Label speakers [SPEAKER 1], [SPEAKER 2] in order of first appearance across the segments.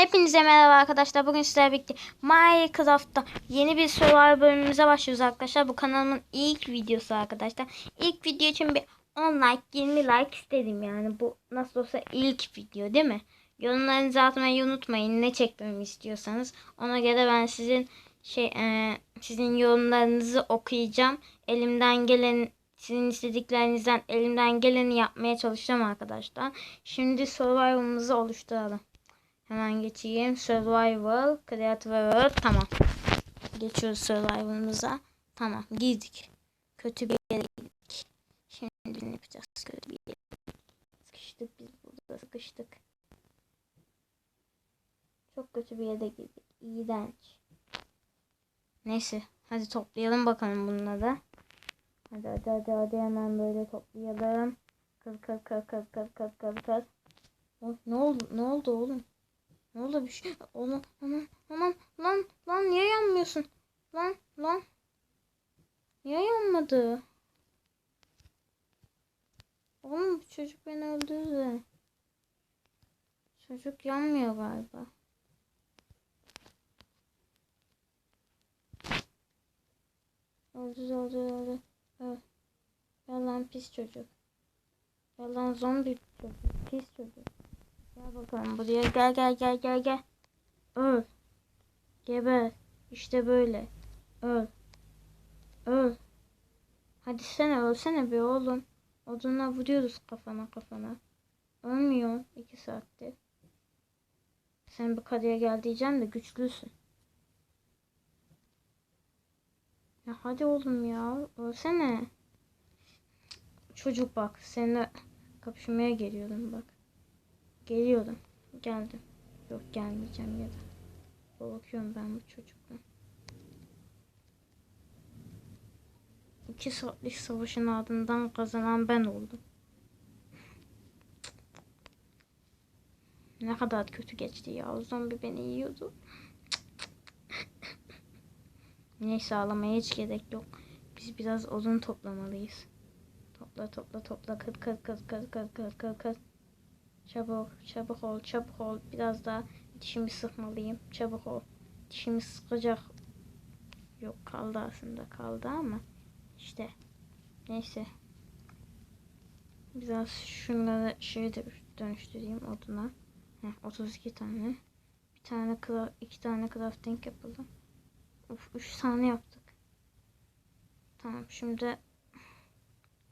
[SPEAKER 1] Hepinize merhaba arkadaşlar. Bugün sizlerle birlikte Minecraft'ta yeni bir survival bölümümüze başlıyoruz arkadaşlar. Bu kanalımın ilk videosu arkadaşlar. İlk video için bir 10 like 20 like istedim yani. Bu nasıl olsa ilk video değil mi? Yorumlarınızı atmayı unutmayın. Ne çekmemi istiyorsanız. Ona göre ben sizin şey e, sizin yorumlarınızı okuyacağım. Elimden gelen sizin istediklerinizden elimden geleni yapmaya çalışacağım arkadaşlar. Şimdi survival'ımızı oluşturalım. Hemen geçeyim. Survival, Creative World. Tamam. Geçiyoruz survival'ımıza. Tamam. Girdik. Kötü bir yere girdik. Şimdi ne yapacağız? Kötü bir yere. Sıkıştık biz burada. Sıkıştık. Çok kötü bir yere girdik. İğrenç. Neyse. Hadi toplayalım bakalım bunları. Hadi hadi hadi hadi hemen böyle toplayalım. Kır kır kır kır kır kır kır kır. Ne oldu? Ne oldu oğlum? Ne oldu bir şey? Oğlum aman aman lan lan niye yanmıyorsun? Lan lan. Niye yanmadı? Oğlum çocuk beni öldürdü. Çocuk yanmıyor galiba. Öldü öldü öldü. Evet. Yalan pis çocuk. Yalan zombi çocuk. Pis çocuk. Gel bakalım buraya. Gel gel gel gel gel. Öl. Geber. İşte böyle. Öl. Öl. Hadi sen ölsene bir oğlum. Odunla vuruyoruz kafana kafana. Ölmüyor iki saattir. Sen bu karıya gel diyeceğim de güçlüsün. Ya hadi oğlum ya. Ölsene. Çocuk bak. Seninle kapışmaya geliyorum bak. Geliyorum. Geldim. Yok gelmeyeceğim ya da. Korkuyorum ben bu çocukla. İki saatlik savaşın ardından kazanan ben oldum. Ne kadar kötü geçti ya. O zombi beni yiyordu. Neyse ağlamaya hiç gerek yok. Biz biraz odun toplamalıyız. Topla topla topla kır kır kır kır kır kır kır kır. Çabuk çabuk ol çabuk ol. Biraz daha dişimi sıkmalıyım. Çabuk ol. Dişimi sıkacak. Yok kaldı aslında kaldı ama işte neyse. Biraz şunları şeye dönüştüreyim oduna. Heh, 32 tane. Bir tane iki tane crafting yapalım. Of 3 tane yaptık. Tamam şimdi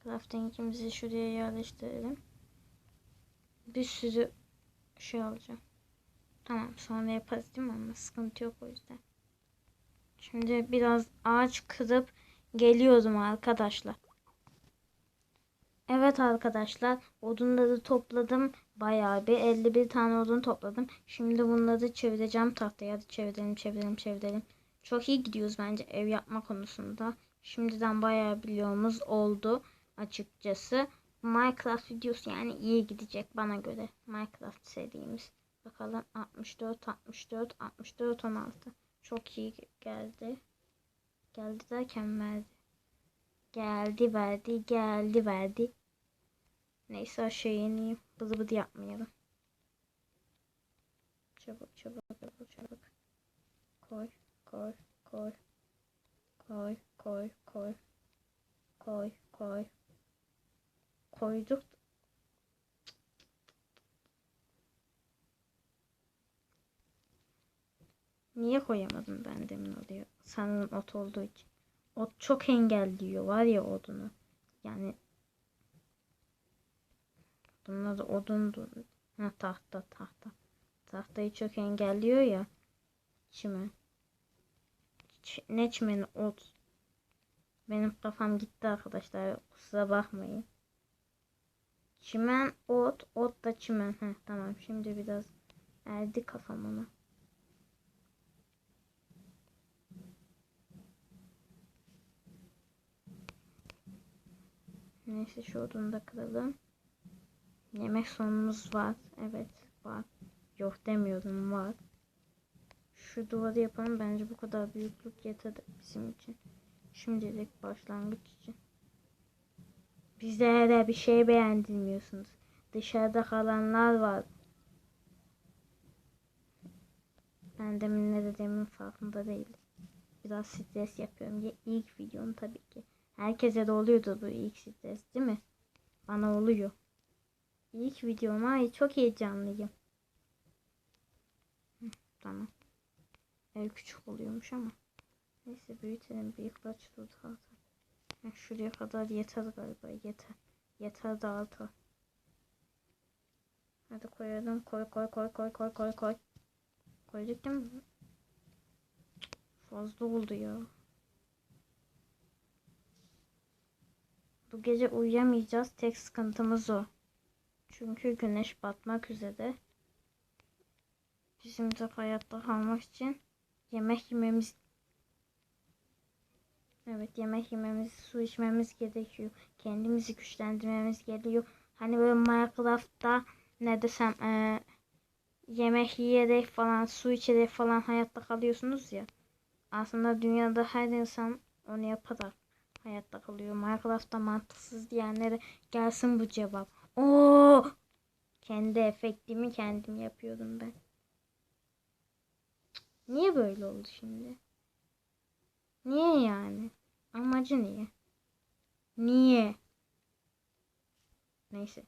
[SPEAKER 1] crafting'imizi şuraya yerleştirelim. Bir sürü şey alacağım. Tamam sonra yaparız değil mi ama sıkıntı yok o yüzden. Şimdi biraz ağaç kırıp geliyorum arkadaşlar. Evet arkadaşlar odunları topladım. Bayağı bir 51 tane odun topladım. Şimdi bunları çevireceğim tahtaya. Hadi çevirelim çevirelim çevirelim. Çok iyi gidiyoruz bence ev yapma konusunda. Şimdiden bayağı biliyorumuz oldu açıkçası. Minecraft videosu yani iyi gidecek bana göre. Minecraft serimiz. Bakalım 64, 64, 64, 16. Çok iyi geldi. Geldi derken verdi. Geldi verdi, geldi verdi. Neyse aşağı ineyim. Bızı bızı yapmayalım. Çabuk çabuk çabuk çabuk. Koy koy koy. Koy koy koy. Koy koy. Koyduk. Niye koyamadım ben demin oraya? Sanırım ot olduğu için. Ot çok engelliyor var ya odunu. Yani bunlar da odun ha, tahta tahta. Tahtayı çok engelliyor ya. Çimen. Ne çimeni ot. Benim kafam gitti arkadaşlar. Kusura bakmayın. Çimen, ot, ot da çimen. Heh, tamam şimdi biraz erdi kafam ona. Neyse şu odunu da kıralım. Yemek sonumuz var. Evet var. Yok demiyorum var. Şu duvarı yapalım. Bence bu kadar büyüklük yeter bizim için. Şimdilik başlangıç için. Bize de bir şey beğendirmiyorsunuz. Dışarıda kalanlar var. Ben demin ne dediğimin farkında değilim. Biraz stres yapıyorum. Ya ilk videom tabii ki. Herkese de oluyordu bu ilk stres değil mi? Bana oluyor. İlk videom ay çok heyecanlıyım. Tamam. Ev küçük oluyormuş ama. Neyse büyütelim birkaç tur daha. Şuraya kadar yeter galiba yeter. Yeter daha da. Hadi koyalım. Koy koy koy koy koy koy koy. Koyduk değil mi? Fazla oldu ya. Bu gece uyuyamayacağız. Tek sıkıntımız o. Çünkü güneş batmak üzere. Bizim de hayatta kalmak için yemek yememiz Evet yemek yememiz, su içmemiz gerekiyor. Kendimizi güçlendirmemiz gerekiyor. Hani böyle Minecraft'ta ne desem eee, yemek yiyerek falan, su içerek falan hayatta kalıyorsunuz ya. Aslında dünyada her insan onu yaparak hayatta kalıyor. Minecraft'ta mantıksız diyenlere gelsin bu cevap. Oo! Kendi efektimi kendim yapıyordum ben. Niye böyle oldu şimdi? Niye yani? Amacı niye? Niye? Neyse.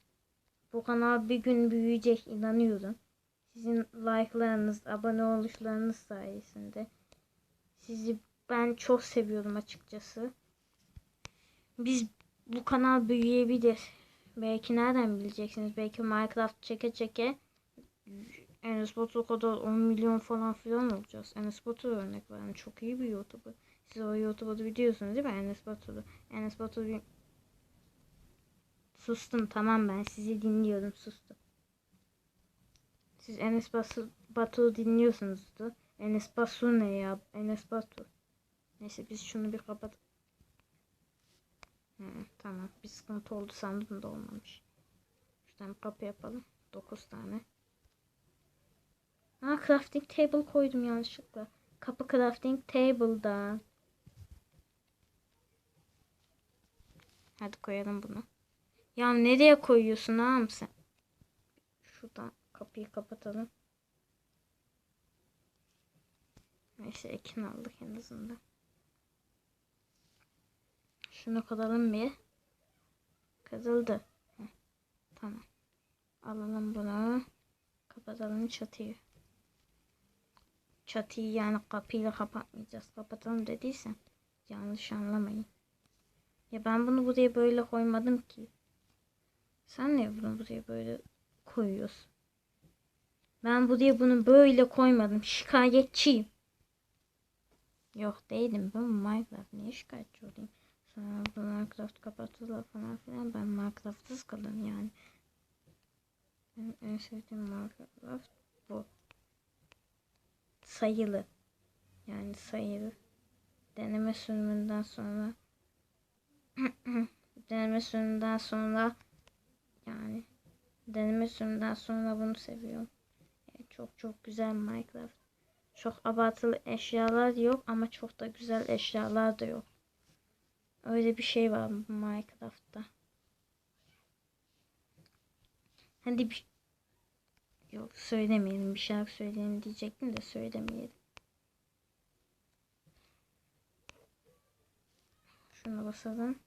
[SPEAKER 1] Bu kanal bir gün büyüyecek inanıyorum. Sizin like'larınız, abone oluşlarınız sayesinde. Sizi ben çok seviyorum açıkçası. Biz bu kanal büyüyebilir. Belki nereden bileceksiniz? Belki Minecraft çeke çeke Enes Batur kadar 10 milyon falan filan olacağız. Enes Batur örnek veren çok iyi bir YouTuber. Siz o YouTuber'ı biliyorsunuz değil mi? Enes Batur'u. Enes Batur bir... Sustum tamam ben sizi dinliyorum sustum. Siz Enes Batur, Batur'u dinliyorsunuzdu. Enes Batur ne ya? Enes Batur. Neyse biz şunu bir kapat. Hı, tamam bir sıkıntı oldu sandım da olmamış. Şuradan kapı yapalım. 9 tane. Ha crafting table koydum yanlışlıkla. Kapı crafting table'da. Hadi koyalım bunu. Ya nereye koyuyorsun ağam sen? Şuradan kapıyı kapatalım. Neyse ekin aldık en azından. Şunu kazalım bir. Kazıldı. Heh, Tamam. Alalım bunu. Kapatalım çatıyı. Çatıyı yani kapıyla kapatmayacağız. Kapatalım dediysem yanlış anlamayın. Ya ben bunu buraya böyle koymadım ki. Sen niye bunu buraya böyle koyuyorsun? Ben buraya bunu böyle koymadım. Şikayetçiyim. Yok değilim. Ben Minecraft niye şikayetçi olayım? Sonra bu Minecraft kapatılır falan filan. Ben Minecraft'sız kalırım yani. Benim en sevdiğim Minecraft bu. Sayılı. Yani sayılı. Deneme sürümünden sonra deneme sürümünden sonra yani deneme sürümünden sonra bunu seviyorum. Evet, çok çok güzel Minecraft. Çok abartılı eşyalar yok ama çok da güzel eşyalar da yok. Öyle bir şey var Minecraft'ta. Hadi bir Yok söylemeyelim. Bir şarkı söyleyelim diyecektim de söylemeyelim. Şunu basalım.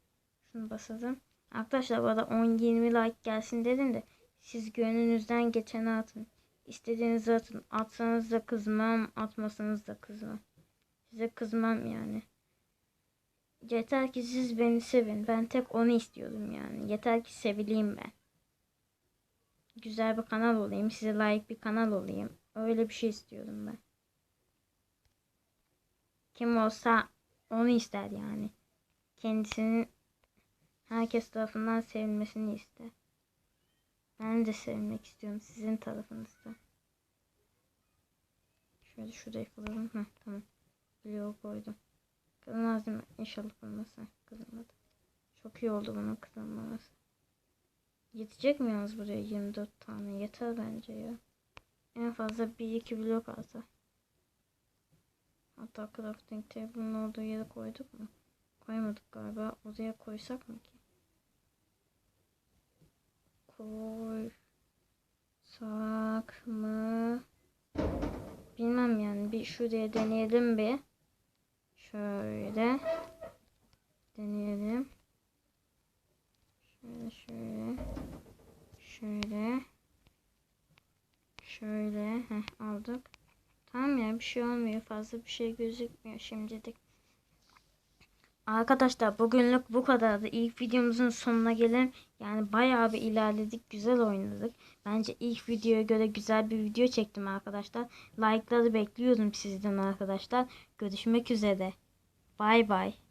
[SPEAKER 1] Şunu basalım. Arkadaşlar bana 10-20 like gelsin dedim de siz gönlünüzden geçeni atın. İstediğinizi atın. Atsanız da kızmam, atmasanız da kızmam. Size kızmam yani. Yeter ki siz beni sevin. Ben tek onu istiyordum yani. Yeter ki sevileyim ben. Güzel bir kanal olayım. Size layık bir kanal olayım. Öyle bir şey istiyordum ben. Kim olsa onu ister yani. Kendisinin herkes tarafından sevilmesini ister. Ben de sevilmek istiyorum sizin tarafınızda. Şöyle şuraya kılalım. Heh, tamam. Bloğu koydum. Kırılmaz değil mi? İnşallah kırılmaz. Kırılmadı. Çok iyi oldu bunun kırılmaması. Yetecek mi yalnız buraya 24 tane? Yeter bence ya. En fazla 1-2 blok alsa. Hatta crafting table'ın olduğu yere koyduk mu? Koymadık galiba. Oraya koysak mı ki? Koysak mı? Bilmem yani. bir şuraya deneyelim bir. Şöyle. Deneyelim. Şöyle şöyle. Şöyle. Şöyle. Heh, aldık. Tamam ya bir şey olmuyor. Fazla bir şey gözükmüyor şimdilik. Arkadaşlar bugünlük bu kadardı. İlk videomuzun sonuna gelelim. Yani bayağı bir ilerledik. Güzel oynadık. Bence ilk videoya göre güzel bir video çektim arkadaşlar. Like'ları bekliyorum sizden arkadaşlar. Görüşmek üzere. Bay bay.